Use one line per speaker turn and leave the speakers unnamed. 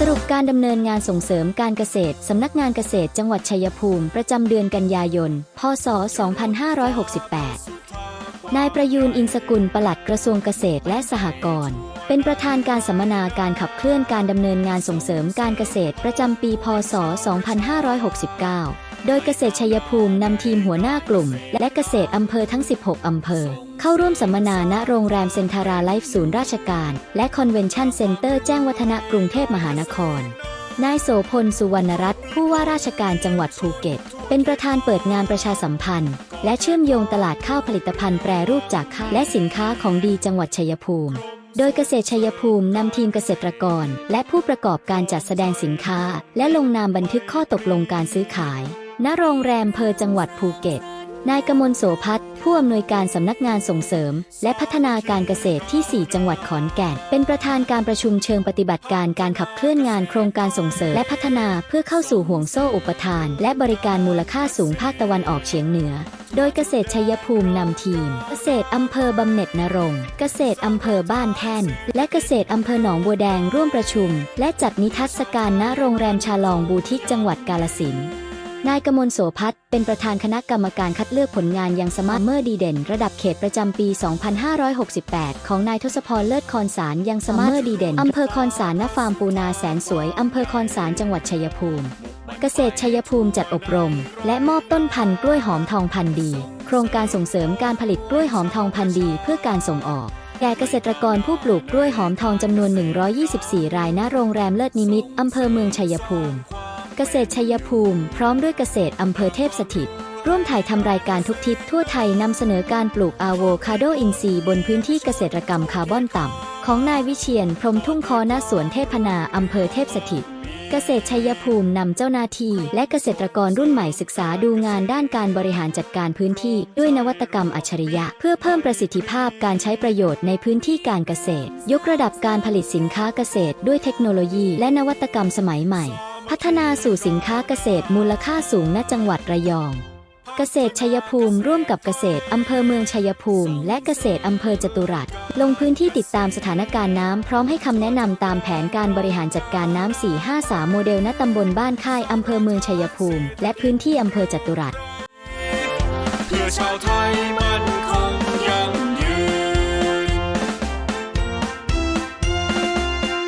สรุปการดำเนินงานส่งเสริมการเกษตร สำนักงานเกษตรจังหวัดชัยภูมิ ประจำเดือนกันยายน พศ 2568 นายประยูนอินสกุลปลัดกระทรวงเกษตรและสหกรณ์เป็นประธานการสัมมนาการขับเคลื่อนการดำเนินงานส่งเสริมการเกษตรประจำปี พศ 2569 โดยเกษตรชัยภูมินำทีมหัวหน้ากลุ่ม และเกษตรอำเภอทั้ง 16 อำเภอ เข้าร่วมสัมมนาณโรงแรมเซ็นทาราไลฟ์ศูนย์ราชการ และคอนเวนชั่นเซ็นเตอร์แจ้งวัฒนะกรุงเทพมหานคร นายโสพล สุวรรณรัตน์ผู้ว่าราชการจังหวัดภูเก็ต เป็นประธานเปิดงานประชาสัมพันธ์ และเชื่อมโยงตลาดข้าวผลิตภัณฑ์แปรรูปจากข้าวและสินค้าของดีจังหวัดชัยภูมิโดยเกษตรชัยภูมินำทีมเกษตรกร และผู้ประกอบการจัดแสดงสินค้า และลงนามบันทึกข้อตกลงการซื้อขาย ณโรงแรมเพอจังหวัดภูเก็ต นายกมลโสพัฒน์ผู้อำนวยการสำนักงานส่งเสริม และพัฒนาการเกษตรที่ 4 จังหวัดขอนแก่น เป็นประธานการประชุมเชิงปฏิบัติการการขับเคลื่อนงานโครงการส่งเสริม และพัฒนาเพื่อเข้าสู่ห่วงโซ่อุปทาน และบริการมูลค่าสูงภาคตะวันออกเฉียงเหนือ โดยเกษตรชัยภูมินำทีม เกษตรอำเภอบำเหน็จนรงเกษตรอำเภอบ้านแท่น และเกษตรอำเภอหนองบัวแดงร่วมประชุม และจัดนิทรรศการณโรงแรมชาลองบูทิกจังหวัดกาลสินธุ์ นายกมลโสพัฒน์เป็นประธานคณะกรรมการคัดเลือกผลงานยังสมาร์ทเมอร์ดีเด่น ระดับเขตประจำปี 2568 ของนายทศพรเลิศคอนสารยังสมาร์ทเมอร์ดีเด่นอำเภอคอนสารณฟาร์มปูนาแสนสวยอำเภอคอนสารจังหวัดชัยภูมิ เกษตรชัยภูมิจัดอบรม และมอบต้นพันธุ์กล้วยหอมทองพันธุ์ดี โครงการส่งเสริมการผลิตกล้วยหอมทองพันธุ์ดี เพื่อการส่งออกแก่เกษตรกรผู้ปลูกกล้วยหอมทองจำนวน 124 รายณโรงแรมเลิศนิมิตอำเภอเมืองชัยภูมิ เกษตรชัยภูมิ พร้อมด้วยเกษตรอำเภอเทพสถิต ร่วมถ่ายทำรายการทุกทิศทั่วไทยนำเสนอการปลูกอาโวคาโดอินทรีย์บนพื้นที่เกษตรกรรมคาร์บอนต่ำ ของนายวิเชียน พรมทุ่งคอณสวนเทพนาอำเภอเทพสถิตเกษตรชัยภูมินำเจ้าหน้าที่ และเกษตรกรรุ่นใหม่ศึกษาดูงานด้านการบริหารจัดการพื้นที่ด้วยนวัตกรรมอัจฉริยะ เพื่อเพิ่มประสิทธิภาพการใช้ประโยชน์ในพื้นที่การเกษตร ยกระดับการผลิตสินค้าเกษตรด้วยเทคโนโลยี และนวัตกรรมสมัยใหม่ พัฒนาสู่สินค้าเกษตรมูลค่าสูงณจังหวัดระยอง เกษตรชัยภูมิร่วมกับเกษตรอำเภอเมืองชัยภูมิ และเกษตรอำเภอจตุรัสลงพื้นที่ติดตามสถานการณ์น้ำพร้อมให้คำแนะนำตามแผนการบริหารจัดการน้ำ 453 โมเดลณตำบลบ้านค่ายอำเภอเมืองชัยภูมิ และพื้นที่อำเภอจตุรัส
เพื่อชาวไทยมันคง